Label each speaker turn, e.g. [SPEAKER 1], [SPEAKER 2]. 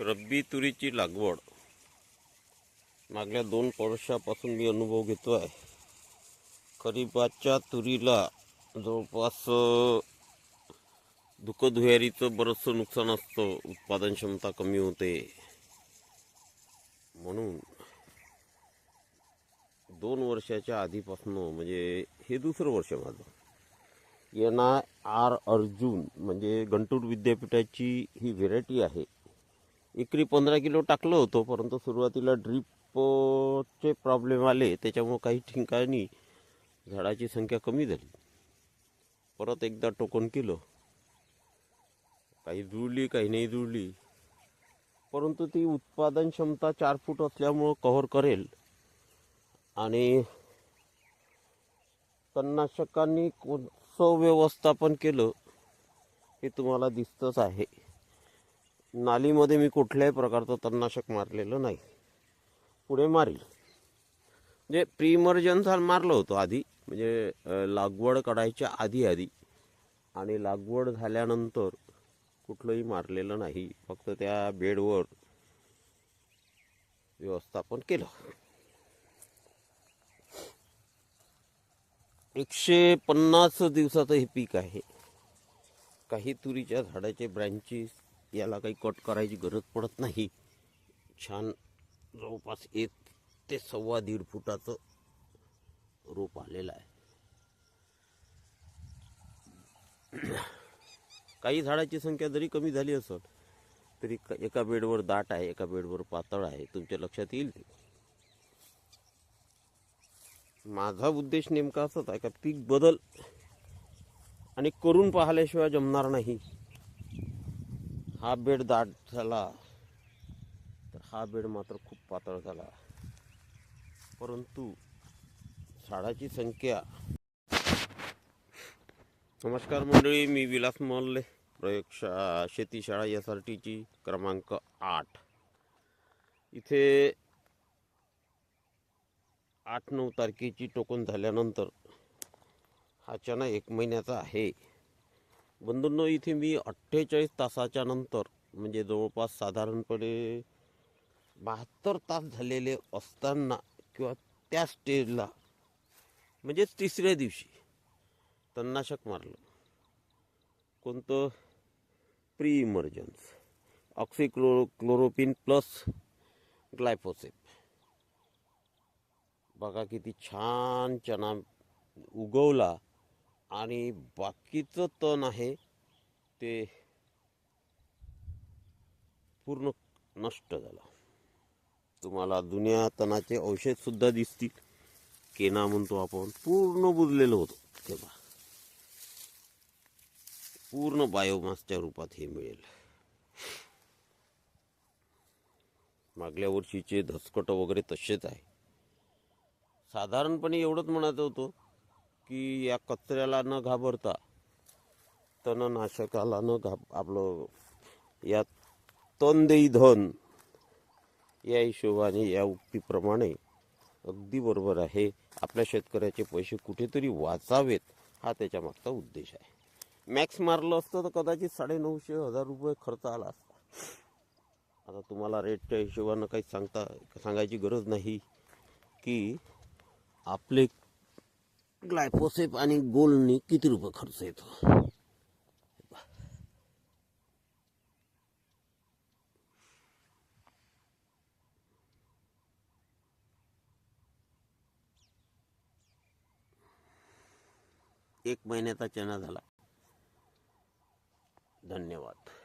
[SPEAKER 1] रब्बी तुरीची लागवड. मागल्या दोन वर्षापासून मी अनुभव घेतो आहे खरीपाच्या तुरीला जवळपास अ, धुकं धुयारीचं बरंचसं नुकसान असतं. उत्पादन क्षमता कमी होते. म्हणून दोन वर्षाच्या आधीपासून म्हणजे हे दुसरं वर्ष माझं. एन आय आर अर्जुन म्हणजे गंटूर विद्यापीठाची ही व्हेरायटी आहे. एकरी पंधरा किलो टाकलं होतं परंतु सुरुवातीला ड्रीपचे प्रॉब्लेम आले त्याच्यामुळं काही ठिकाणी झाडाची संख्या कमी झाली. परत एकदा टोकन केलं. काही जुळली काही नाही जुळली. परंतु ती उत्पादन क्षमता चार फूट असल्यामुळं कव्हर करेल. आणि तणनाशकांनी कोणचं व्यवस्थापन केलं हे तुम्हाला दिसतंच आहे. नालीमध्ये मी कुठल्याही प्रकारचं तणनाशक मारलेलं नाही. पुढे मारील. म्हणजे प्री मारलं होतं आधी. म्हणजे लागवड काढायच्या आधी आधी. आणि लागवड झाल्यानंतर कुठलंही मारलेलं नाही. फक्त त्या बेडवर व्यवस्थापन केलं. एकशे पन्नास दिवसाचं हे पीक आहे. काही तुरीच्या झाडाचे ब्रँचेस याला काही कट करायची गरज पडत नाही. छान जवळपास एक ते सव्वा दीड फुटाचं रोप आलेलं आहे. काही झाडाची संख्या जरी कमी झाली असेल तरी एका बेडवर दाट आहे एका बेडवर पातळ आहे तुमच्या लक्षात येईल? ते माझा उद्देश नेमका असाच आहे का पीक बदल आणि करून पाहिल्याशिवाय जमणार नाही? हा बेड दाट झाला. तर हा बेड मात्र खूप पातळ झाला. परंतु झाडाची संख्या. नमस्कार मंडळी मी विलास मोल्ले प्रयोगशा शेतीशाळा एस आर टीची क्रमांक आठ. इथे आठ नऊ तारखेची टोकन झाल्यानंतर हा चणा एक महिन्याचा आहे. बंधूंनो इथे मी अठ्ठेचाळीस तासाच्या नंतर म्हणजे जवळपास साधारणपणे बहात्तर तास झालेले असताना किंवा त्या स्टेजला म्हणजेच तिसऱ्या दिवशी तणनाशक मारलं. कोणतं? प्री इमर्जन्स ऑक्सिक्लो क्लोरोपिन प्लस ग्लायफोसेप बघा किती छान चना उगवला. आणि बाकीचं तण आहे ते पूर्ण नष्ट झाला. तुम्हाला जुन्या तणाचे औषध सुद्धा दिसतील. केना म्हणतो आपण पूर्ण बुजलेलं होतं तेव्हा पूर्ण बायोमासच्या रूपात हे मिळेल. मागल्या वर्षीचे धसकट वगैरे तसेच आहे. साधारणपणे एवढंच म्हणायचं होतं. की या कचऱ्याला न घाबरता तणनाशकाला न घाब आपलं या तोंदई देई धन या हिशोबाने या उक्तीप्रमाणे अगदी बरोबर आहे. आपल्या शेतकऱ्याचे पैसे कुठेतरी वाचावेत हा त्याच्या मागचा उद्देश आहे. मॅक्स मारलं असतं तर कदाचित साडेनऊशे हजार रुपये खर्च आला असता. आता तुम्हाला रेटच्या हिशोबानं काही सांगता सांगायची गरज नाही की आपले ग्लायफोसेप आणि गोलनी किती रुपये खर्च येतो? एक महिन्याचा चना झाला. धन्यवाद.